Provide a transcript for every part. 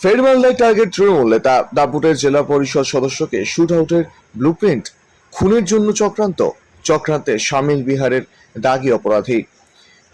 ফের মালদায় টার্গেট তৃণমূল নেতা দাপুটের জেলা পরিষদ সদস্যকে শুট আউটের ব্লুপ্রিন্ট খুনের জন্য চক্রান্ত, চক্রান্তে সামিল বিহারের দাগি অপরাধী।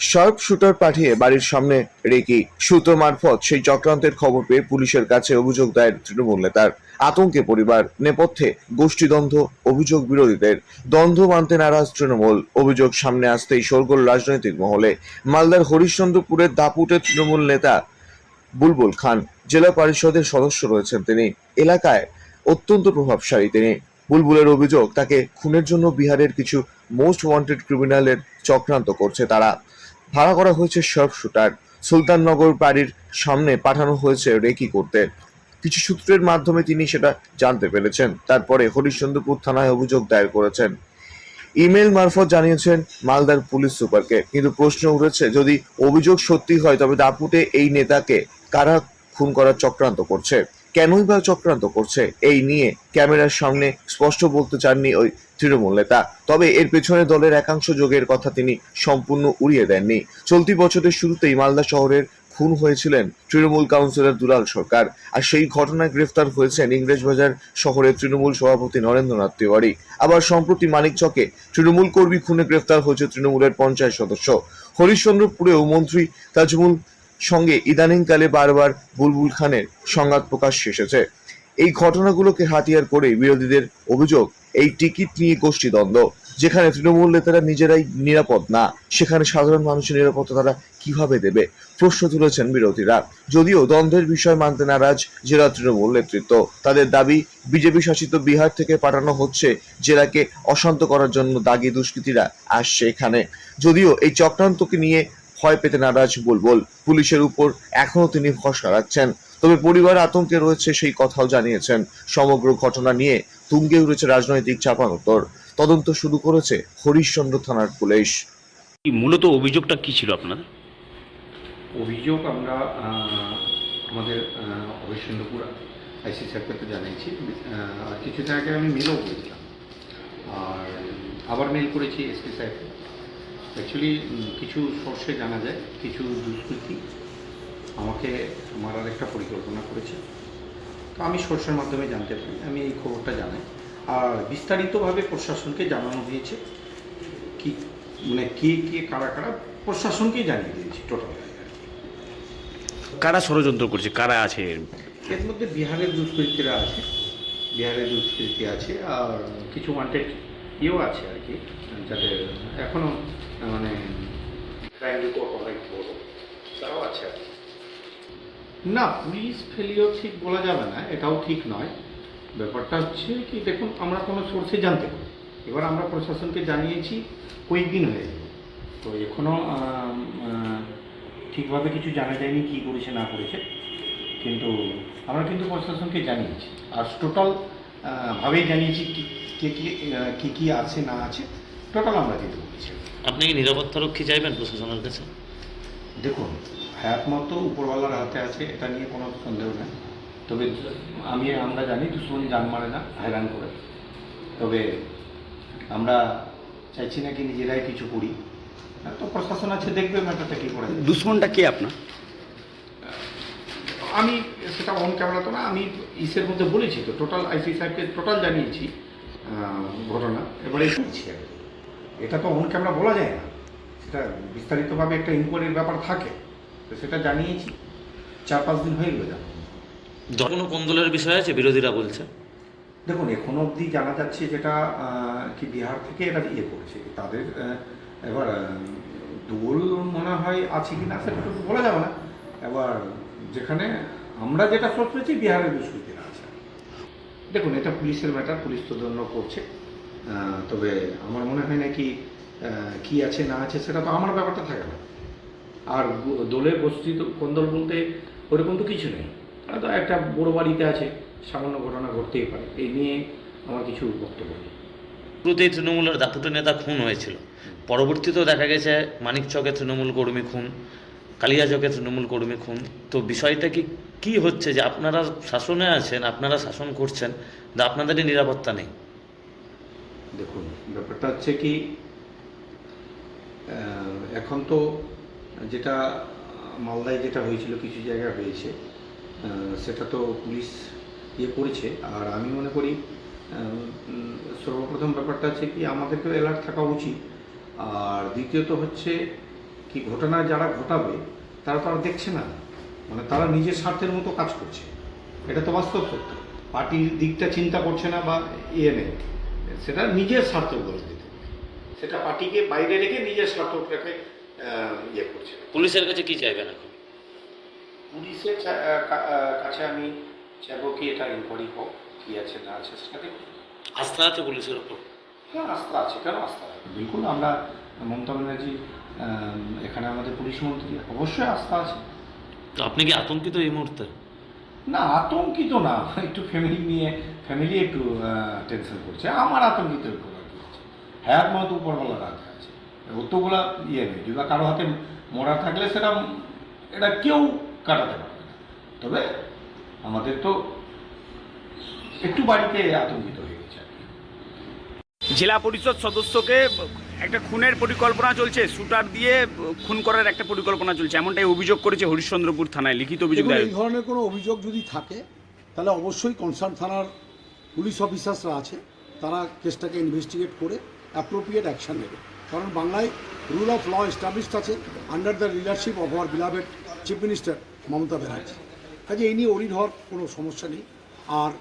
শার্প শুটার পাঠিয়ে বাড়ির সামনে রেখে সূত্র মারফত সেই চক্রান্তের খবর পেয়ে পুলিশের কাছে অভিযোগ দায়ের তৃণমূল নেতার। আতঙ্কে পরিবার নেপথ্যে গোষ্ঠীদ্বন্দ্ব, অভিযোগ বিরোধীদের দ্বন্দ্ব মানতে নারাজ তৃণমূল। অভিযোগ সামনে আসতেই শোরগোল রাজনৈতিক মহলে। মালদার হরিশ্চন্দ্রপুরের দাপুটের তৃণমূল নেতা বুলবুল খান জেলা পরিষদের সদস্য রয়েছেন তিনি। এলাকায় অত্যন্ত প্রভাবশালী তিনি। বুলবুলের অভিযোগ, তাকে খুনের জন্য বিহারের কিছু মোস্ট ওয়ান্টেড ক্রিমিনালের চক্রান্ত করছে তারা। ভাড়া করা হয়েছে শার্প শুটার। সুলতাননগর বাড়ির সামনে পাঠানো হয়েছে রেকি করতে। কিছু সূত্রের মাধ্যমে তিনি সেটা জানতে পেরেছেন। তারপরে হরিশ্চন্দ্রপুর থানায় অভিযোগ দায়ের করেছেন। ইমেল মারফত জানিয়েছেন মালদার পুলিশ সুপারকে। কিন্তু প্রশ্ন উঠেছে, যদি অভিযোগ সত্যি হয়, তবে দাপুটে এই নেতাকে কারা খুন করার চক্রান্ত করছে? কেনই বা চক্রান্ত করছে? এই নিয়ে ক্যামেরার সামনে স্পষ্ট বলতে চাননি ওই তৃণমূল নেতা। তবে এর পেছনে দলের একাংশ যোগের কথা তিনি সম্পূর্ণ উড়িয়ে দেননি। চলতি বছরের শুরুতেই মালদা শহরের খুন হয়েছিলেন তৃণমূল কাউন্সিলর দুলাল সরকার। আর সেই ঘটনায় গ্রেফতার হয়েছেন ইংরেজবাজার শহরের তৃণমূল সভাপতি নরেন্দ্রনাথ তিওয়ারি। আবার সম্প্রতি মানিকচকে তৃণমূল কর্মী খুনে গ্রেফতার হয়েছে তৃণমূলের পঞ্চায়েত সদস্য। হরিশ্চন্দ্রপুরেও মন্ত্রী তাজমুল সঙ্গে ইদানিংকালে বারবার বুলবুল খানের সংঘাত প্রকাশ এসেছে। এই ঘটনাগুলোকে হাতিয়ার করে বিরোধীদের অভিযোগ, এই টিকিট নিয়ে গোষ্ঠীদ্বন্দ্ব যেখানে তৃণমূল নেতারা নিজেরাই নিরাপদ না, সেখানে সাধারণ মানুষের নিরাপত্তা তারা কীভাবে দেবে? প্রশ্ন তুলেছেন বিরোধীরা। যদিও দ্বন্দ্বের বিষয় মানতে নারাজ জেলা তৃণমূল নেতৃত্ব, তাদের দাবি, বিজেপি শাসিত বিহার থেকে পাঠানো হচ্ছে জেলাকে অশান্ত করার জন্য দাগি দুষ্কৃতীরা আসছে এখানে। যদিও এই চক্রান্তকে নিয়ে ভয় পেতে নারাজ বুলবুল পুলিশের উপর এখনও তিনি ভরসা রাখছেন। তবে পরিবার আতঙ্কে রয়েছে সেই কথাও জানিয়েছেন। সমগ্র ঘটনা নিয়ে তুঙ্গে উঠেছে রাজনৈতিক চাপানোত্তর তদন্ত শুরু করেছে হরিশ্চন্দ্র থানার পুলিশ। মূলত অভিযোগটা কি ছিল আপনার? অভিযোগ আমরা আমাদের হরিশ্চন্দ্রপুর আইসি স্যারকে তো জানিয়েছি আর কিছুদিন আগে আমি মেলও করেছিলাম। আর আবার মেল করেছি এসপি সাহেবকে অ্যাকচুয়ালি কিছু সোর্সে জানা যায় কিছু দুষ্কৃতী আমাকে মারার একটা পরিকল্পনা করেছে। তো আমি সোর্সের মাধ্যমে জানতে পারি আমি এই খবরটা জানাই। আর বিস্তারিতভাবে প্রশাসনকে জানানো হয়েছে কি মানে কে কে কারা কারা প্রশাসনকেই জানিয়ে দিয়েছি টোটাল কারা ষড়যন্ত্র করছে কারা আছে? এর মধ্যে বিহারের দুষ্কৃতীরা আছে বিহারের দুষ্কৃতী আছে আর কিছু ওয়ান্টেড ইয়েও আছে আর কি যাতে এখনও মানে তারাও আছে আর কি। না পুলিশ ফেলিও ঠিক বলা যাবে না এটাও ঠিক নয়। ব্যাপারটা হচ্ছে কি দেখুন আমরা কোনো সোর্সে জানতে পারি। এবার আমরা প্রশাসনকে জানিয়েছি কয়েকদিন হয়ে গেল। তো এখনও ঠিকভাবে কিছু জানা যায়নি কী করেছে না করেছে। কিন্তু আমরা কিন্তু প্রশাসনকে জানিয়েছি। আর টোটাল ভাবেই জানিয়েছি কি কে কি কি কি আছে না আছে টোটাল আমরা কিন্তু বলেছি আপনি কি নিরাপত্তা রক্ষী চাইবেন প্রশাসনের কাছে? দেখুন হায়াত মতো উপরওয়ালার হাতে আছে এটা নিয়ে কোনো সন্দেহ নেই। তবে আমি আমরা জানি দুশ্মন জান মারে না হয়রান করে। তবে আমরা চাইছি না কি নিজেরাই কিছু করি। তো প্রশাসন আছে দেখবে ম্যাটারটা কী করে। দুশ্মনটা কে আপনার? আমি সেটা অন ক্যামেরা তো না আমি ইসের মধ্যে বলেছি তো টোটাল আইসি সাহেবকে টোটাল জানিয়েছি। ঘটনা। এবারে শুনছি আর কি। এটা তো অন ক্যামেরা বলা যায় না। সেটা বিস্তারিতভাবে একটা ইনকোয়ারির ব্যাপার থাকে। তো সেটা জানিয়েছি। চার পাঁচ দিন হয়ে গেল জানো কোনো কোন্দলের বিষয় আছে বিরোধীরা বলছে? দেখুন এখনও অবধি জানা যাচ্ছে যেটা কি বিহার থেকে এরা ইয়ে করছে। তাদের এবার দোল মনে হয় আছে কি না সেটা তো বলা যাবে না। এবার যেখানে আমরা যেটা সোর্স পেয়েছি বিহারের দুষ্কৃতীরা আছে। দেখুন এটা পুলিশের ম্যাটার পুলিশ তদন্ত করছে। তবে আমার মনে হয় নাকি আহ, কি আছে না আছে সেটা তো আমার ব্যাপারটা থাকে না। আর গো- দলের গোষ্ঠী তো কোন্দল বলতে ওরকম তো কিছু নেই। তো একটা বড় বাড়িতে আছে সামান্য ঘটনা ঘটতেই পারে। এই নিয়ে আমার কিছু বক্তব্য নেই। শুরুতেই তৃণমূলের দাপুটে নেতা খুন হয়েছিল। পরবর্তীতেও দেখা গেছে মানিকচকে তৃণমূল কর্মী খুন। কালিয়াচকে তৃণমূল কর্মী খুন। তো বিষয়টা কি কি হচ্ছে যে আপনারা শাসনে আছেন, আপনারা শাসন করছেন, কিন্তু আপনাদেরই নিরাপত্তা নেই? দেখুন, ব্যাপারটা হচ্ছে কি এখন তো যেটা মালদায় যেটা হয়েছিল, কিছু জায়গায় হয়েছে সেটা তো পুলিশ ইয়ে করেছে। আর আমি মনে করি সর্বপ্রথম ব্যাপারটা হচ্ছে কি, আমাদেরকেও অ্যালার্ট থাকা উচিত। আর দ্বিতীয়ত হচ্ছে কি ঘটনা যারা ঘটাবে তারা তো আর দেখছে না। মানে তারা নিজের স্বার্থের মতো কাজ করছে। এটা তো বাস্তব সত্য। পার্টির দিকটা চিন্তা করছে না বা ইয়ে নেই। সেটা নিজের স্বার্থ বলে দিতে সেটা পার্টিকে বাইরে রেখে নিজের স্বার্থটাকে ইয়ে করছে। পুলিশের কাছে কি চাইবেন এখন? পুলিশের কাছে আমি চাইব কি এটা ইনকোয়ারি হোক কি আছে না আছে সেটা আস্থা আছে পুলিশের উপর? হ্যাঁ আস্থা আছে। কেন আস্থা? আছে বিলকুল আমরা মমতা ব্যানার্জি আহ, এখানে আমাদের পুলিশ মন্ত্রী অবশ্যই আস্থা আছে। তো আপনি কি আতঙ্কিত এই মুহূর্তে? না আতঙ্কিত না একটু ফ্যামিলি নিয়ে ফ্যামিলি একটু টেনশন করছে। আমার আতঙ্কিত একটু আর হ্যাঁ মতো উপরবেলা রাখা আছে। অতগুলা ইয়ে নেই যদি কারও হাতে মরা থাকলে সেটা এটা কেউ কাটাতে পারবে না। তবে আমাদের তো একটু বাড়িতে আতঙ্কিত হয়ে গেছে আর কি। জেলা পরিষদ সদস্যকে একটা খুনের পরিকল্পনা চলছে শুটার দিয়ে খুন করার একটা পরিকল্পনা চলছে এমনটাই অভিযোগ করেছে হরিশ্চন্দ্রপুর থানায় লিখিত অভিযোগ এই ধরনের কোনো অভিযোগ যদি থাকে তাহলে অবশ্যই কনসার্ন থানার পুলিশ অফিসার্সরা আছে তারা কেসটাকে ইনভেস্টিগেট করে অ্যাপ্রোপ্রিয়েট অ্যাকশন নেবে। কারণ বাংলায় রুল অফ ল এস্টাবলিশড আছে under the leadership of our beloved chief minister Mamata Banerjee. কাজে এই নিয়ে অরিড হওয়ার কোনো সমস্যা নেই। আর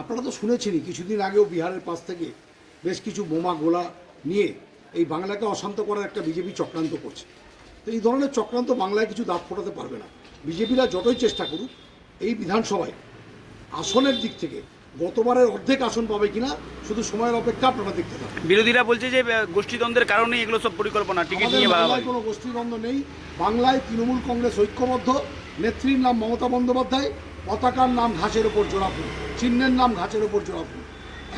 আপনারা তো শুনেছেনই কিছুদিন আগেও বিহারের পাশ থেকে বেশ কিছু বোমা গোলা নিয়ে এই বাংলাকে অশান্ত করার একটা বিজেপি চক্রান্ত করছে। তো এই ধরনের চক্রান্ত বাংলায় কিছু দাঁত ফোটাতে পারবে না। বিজেপিরা যতই চেষ্টা করুক এই বিধানসভায় আসনের দিক থেকে গতবারের অর্ধেক আসন পাবে কিনা শুধু সময়ের অপেক্ষা আপনারা দেখতে পাবেন বিরোধীরা বলছে যে গোষ্ঠীদ্বন্দ্বের কারণে এগুলো সব পরিকল্পনা টিকিট নিয়ে বাংলায় কোনো গোষ্ঠীদ্বন্দ্ব নেই। বাংলায় তৃণমূল কংগ্রেস ঐক্যবদ্ধ। নেত্রীর নাম মমতা বন্দ্যোপাধ্যায় পতাকার নাম ঘাসের ওপর জোড়াফুল চিহ্নের নাম ঘাসের ওপর জোড়াফুল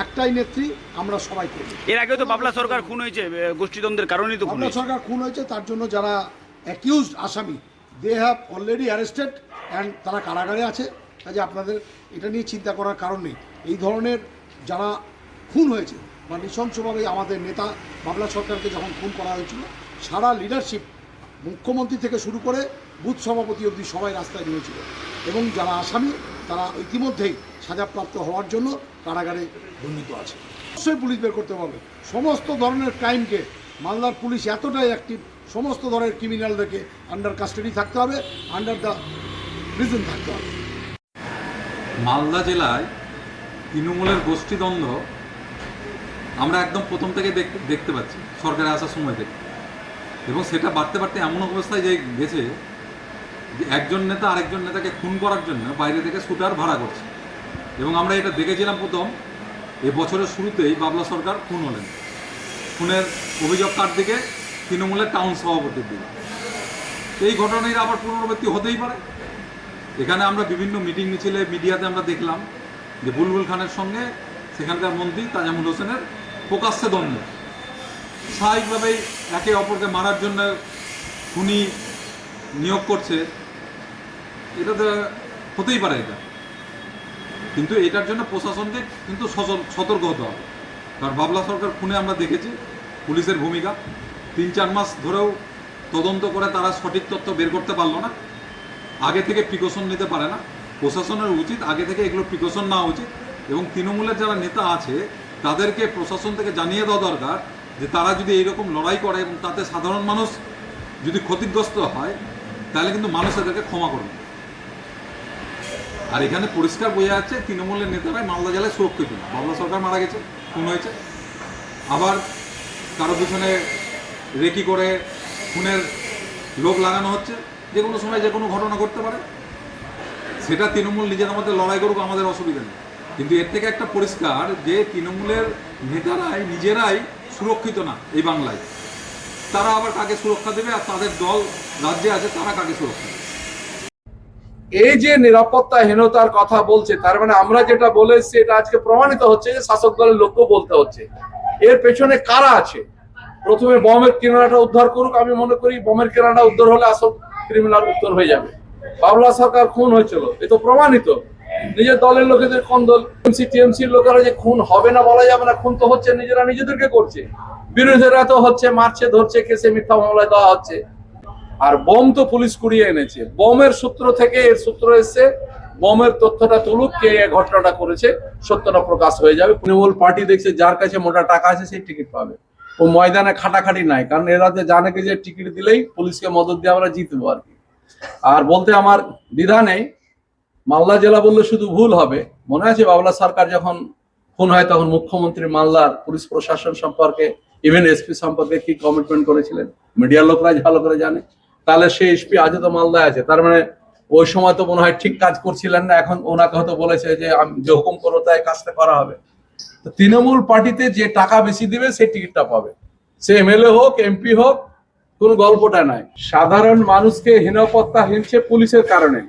একটাই নেত্রী আমরা সবাই করি। এর আগেও তো বাবলা সরকার খুন হয়েছে গোষ্ঠীদ্বন্দ্বের কারণেই তো খুন বাংলা হয়েছে। সরকার খুন হয়েছে তার জন্য যারা অ্যাকিউজড আসামি they have already arrested and তারা কারাগারে আছে। কাজে আপনাদের এটা নিয়ে চিন্তা করার কারণ নেই। এই ধরনের যারা খুন হয়েছে বা নৃশংসভাবে আমাদের নেতা বাবলা সরকারকে যখন খুন করা হয়েছিল সারা লিডারশিপ মুখ্যমন্ত্রী থেকে শুরু করে বুথ সভাপতি অবধি সবাই রাস্তায় নেমেছিল। এবং যারা আসামি তারা ইতিমধ্যেই সাজাপ্রাপ্ত হওয়ার জন্য কারাগারে দণ্ডিত আছে। অবশ্যই পুলিশ বের করতে হবে। সমস্ত ধরনের ক্রাইমকে মালদার পুলিশ এতটাই অ্যাক্টিভ সমস্ত ধরনের ক্রিমিনালদেরকে আন্ডার কাস্টাডি থাকতে হবে আন্ডার দ্য প্রিজন থাকতে হবে। মালদা জেলায় তৃণমূলের গোষ্ঠীদ্বন্দ্ব আমরা একদম প্রথম থেকে দেখতে পাচ্ছি, সরকারে আসার সময় থেকে। এবং সেটা বাড়তে বাড়তে এমন অবস্থায় যে গেছে একজন নেতা আরেকজন নেতাকে খুন করার জন্য বাইরে থেকে শুটার ভাড়া করছে। এবং আমরা এটা দেখেছিলাম প্রথম, এ বছরের শুরুতেই বাবলা সরকার খুন হলেন। খুনের অভিযোগ কার দিকে? তৃণমূলের টাউন সভাপতির দিকে। এই ঘটনার আবার পুনরাবৃত্তি হতেই পারে। এখানে আমরা বিভিন্ন মিটিং মিছিলে, মিডিয়াতে আমরা দেখলাম যে বুলবুল খানের সঙ্গে সেখানকার মন্ত্রী তাজামুল হোসেনের প্রকাশ্যে দ্বন্দ্ব। স্বাভাবিকভাবেই একে অপরকে মারার জন্য খুনি নিয়োগ করছে এটা হতেই পারে এটা। কিন্তু এটার জন্য প্রশাসনকে কিন্তু সতর্ক হতে হবে। কারণ বাবলা সরকার খুনে আমরা দেখেছি, পুলিশের ভূমিকা। তিন, চার মাস ধরেও তদন্ত করে তারা সঠিক তথ্য বের করতে পারল না। আগে থেকে প্রিকশন নিতে পারে না। প্রশাসনের উচিত আগে থেকে এগুলো প্রিকশন নেওয়া উচিত এবং তৃণমূলের যারা নেতা আছে, তাদেরকে প্রশাসন থেকে জানিয়ে দেওয়া দরকার যে তারা যদি এইরকম লড়াই করে এবং তাতে সাধারণ মানুষ যদি ক্ষতিগ্রস্ত হয়, তাহলে কিন্তু মানুষ এদেরকে ক্ষমা করবে। আর এখানে পরিষ্কার বোঝা যাচ্ছে তৃণমূলের নেতারাই মালদা জেলায় সুরক্ষিত বাবলা সরকার মারা গেছে, খুন হয়েছে। আবার কারও পিছনে রেকি করে খুনের লোক লাগানো হচ্ছে, যে কোনো সময় যে কোনো ঘটনা ঘটতে পারে। সেটা তৃণমূল নিজের মধ্যে লড়াই করুক, আমাদের অসুবিধা নেই। কিন্তু এর থেকে একটা পরিষ্কার যে তৃণমূলের নেতারাই নিজেরাই সুরক্ষিত না এই বাংলায়। তারা আবার কাকে সুরক্ষা দেবে আর তাদের দল রাজ্যে আছে, তারা কাকে সুরক্ষা এই যে নিরাপত্তাহীনতার কথা বলছে, তার মানে আমরা যেটা বলে এসছি, এটা আজকে প্রমাণিত হচ্ছে যে শাসক দলের লোকও বলতে হচ্ছে। এর পেছনে কারা আছে? প্রথমে বমের কিনারাটা উদ্ধার করুক, আমি মনে করি বমের কিনারাটা উদ্ধার হলে আসল ক্রিমিনাল উত্তর হয়ে যাবে। বাবলা সরকার খুন হয়েছিল, এ তো প্রমাণিত। নিজের দলের লোকেদের কোন দল? এমসি টিএমসির লোকেরা যে খুন হবে না বলা যাবে না, খুন তো হচ্ছে, নিজেরা নিজেদেরকে করছে। বিরোধীরা তো হচ্ছে, মারছে, ধরছে, কেসে মিথ্যা মামলায় দেওয়া হচ্ছে। আর বোম তো পুলিশ কুড়িয়ে এনেছে। বোমের সূত্র থেকে এর সূত্র এসছে, বোমের তথ্যটা তুলুক, কে ঘটনাটা করেছে, সত্যটা প্রকাশ হয়ে যাবে। তৃণমূল পার্টি দেখছে যার কাছে মোটা টাকা আছে, সেই টিকিট পাবে। ও ময়দানে খাটাখাটি নাই, কারণ এরা যে জানে যে টিকিট দিলেই পুলিশকে মদত দিয়ে আমরা জিতবো আর কি। আর বলতে আমার দ্বিধা নেই, মালদা জেলা বললে শুধু ভুল হবে। মনে আছে বাবলা সরকার যখন খুন হয়, তখন মুখ্যমন্ত্রী মালদার পুলিশ প্রশাসন সম্পর্কে ইভেন এসপি সম্পর্কে কি কমিটমেন্ট করেছিলেন? মিডিয়ার লোকরা ভালো করে জানে। তাহলে সে এসপি আজও তো মালদায় আছে। তার মানে ওই সময় তো মনে হয় ঠিক কাজ করছিলেন না, এখন ওনাকে হয়তো বলেছে যে আমি যে হুকুম করো তাই কাজটা করা হবে। তো তৃণমূল পার্টিতে যে টাকা বেশি দিবে সে টিকিটটা পাবে। সে এমএলএ হোক, এমপি হোক, কোন গল্পটা নাই। সাধারণ মানুষকে হীনপত্তা হিনছে পুলিশের কারণে।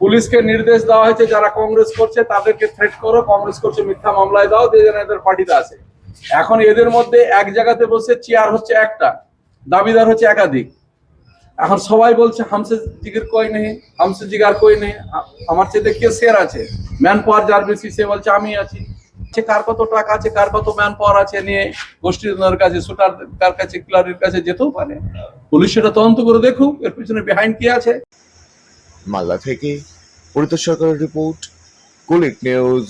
পুলিশকে নির্দেশ দেওয়া হয়েছে, যারা কংগ্রেস করছে তাদেরকে থ্রেট করো, কংগ্রেস করছে মিথ্যা মামলায় দাও দিয়ে যেন এদের পার্টিতে আছে এখন এদের মধ্যে এক জায়গাতে বসে চেয়ার হচ্ছে একটা, দাবিদার হচ্ছে একাধিক। এখন সবাই বলছে, হামসে জিগির কই নেই, হামসে জিগার কই নেই, আমার চেয়ে কে শের আছে? ম্যান পাওয়ার যার বেশি, সে বলছে, আমি আছি। কার কত টাকা আছে, কার কত ম্যান পাওয়ার আছে? নিয়ে গোষ্ঠীর কাছে শুটার কার কাছে, ক্লারের কাছে যেতেও পারে। পুলিশ সেটা তদন্ত করে দেখুক, এর পিছনে বিহাইন্ড কি আছে। মালদা থেকে পরিতোষ সরকারের রিপোর্ট, কুলিক নিউজ।